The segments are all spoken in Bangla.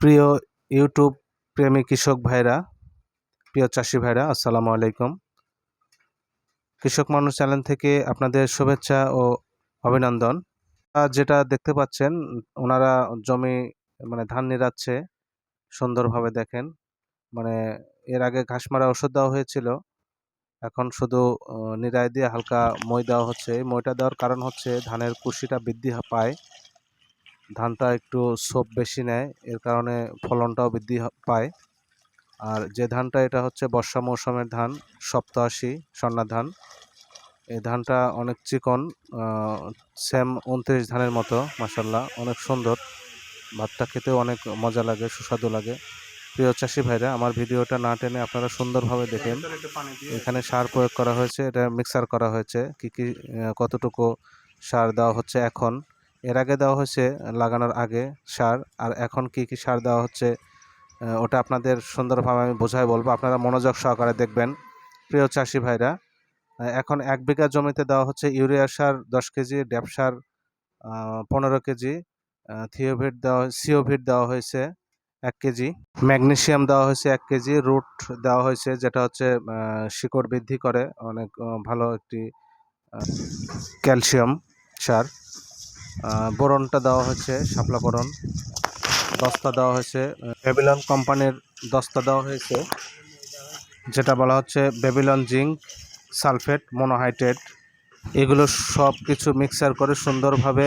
প্রিয় ইউটিউব প্রেমী কৃষক ভাইরা, প্রিয় চাষি ভাইরা, আসসালামু আলাইকুম। কৃষক মানুষ চ্যানেল থেকে আপনাদের শুভেচ্ছা ও অভিনন্দন। যেটা দেখতে পাচ্ছেন, ওনারা জমি মানে ধান নিরাচ্ছে, সুন্দরভাবে দেখেন। মানে এর আগে ঘাস মারা ওষুধ দেওয়া হয়েছিল, এখন শুধু নিরাই দিয়ে হালকা মই দেওয়া হচ্ছে। মইটা দেওয়ার কারণ হচ্ছে ধানের কুশিটা বৃদ্ধি পায়। ধানটা একটু সোপ বেশি নেয়, এর কারণে ফলনটাও বৃদ্ধি পায়। আর যে ধানটা, এটা হচ্ছে বর্ষা মৌসুমের ধান সপ্তআশি স্বর্ণা ধান। এই ধানটা অনেক চিকন সেম উনত্রিশ ধানের মতো মাসাল্লাহ অনেক সুন্দর। ভাতটা খেতেও অনেক মজা লাগে, সুস্বাদু লাগে। প্রিয় চাষি ভাইরা, আমার ভিডিওটা না টেনে আপনারা সুন্দরভাবে দেখেন। এখানে সার প্রয়োগ করা হয়েছে, এটা মিক্সার করা হয়েছে, কি কি কতটুকু সার দেওয়া হচ্ছে এখন। এর আগে দেওয়া হয়েছে লাগানোর আগে সার, আর এখন কি কি সার দেওয়া হচ্ছে ওটা আপনাদের সুন্দরভাবে আমি বোঝাই বলব। আপনারা মনোযোগ সহকারে দেখবেন, প্রিয় চাষি ভাইরা। এখন এক বিঘা জমিতে দেওয়া হচ্ছে ইউরিয়া সার দশ কেজি ড্যাপ সার পনেরো কেজি থিওভিট দেওয়া, সিওভিট দেওয়া হয়েছে এক কেজি ম্যাগনেশিয়াম দেওয়া হয়েছে এক কেজি, রুট দেওয়া হয়েছে যেটা হচ্ছে শিকড় বৃদ্ধি করে অনেক ভালো একটি ক্যালসিয়াম সার। বোরনটা দেওয়া হয়েছে, শাপলা বোরন দস্তা দেওয়া হয়েছে বেবিলন কোম্পানির দস্তা দেওয়া হয়েছে, যেটা বলা হচ্ছে বেবিলন জিঙ্ক সালফেট মোনোহাইড্রেট। এগুলো সব কিছু মিক্সার করে সুন্দরভাবে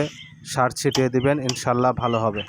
সার ছিটিয়ে দিবেন, ইনশাল্লাহ ভালো হবে।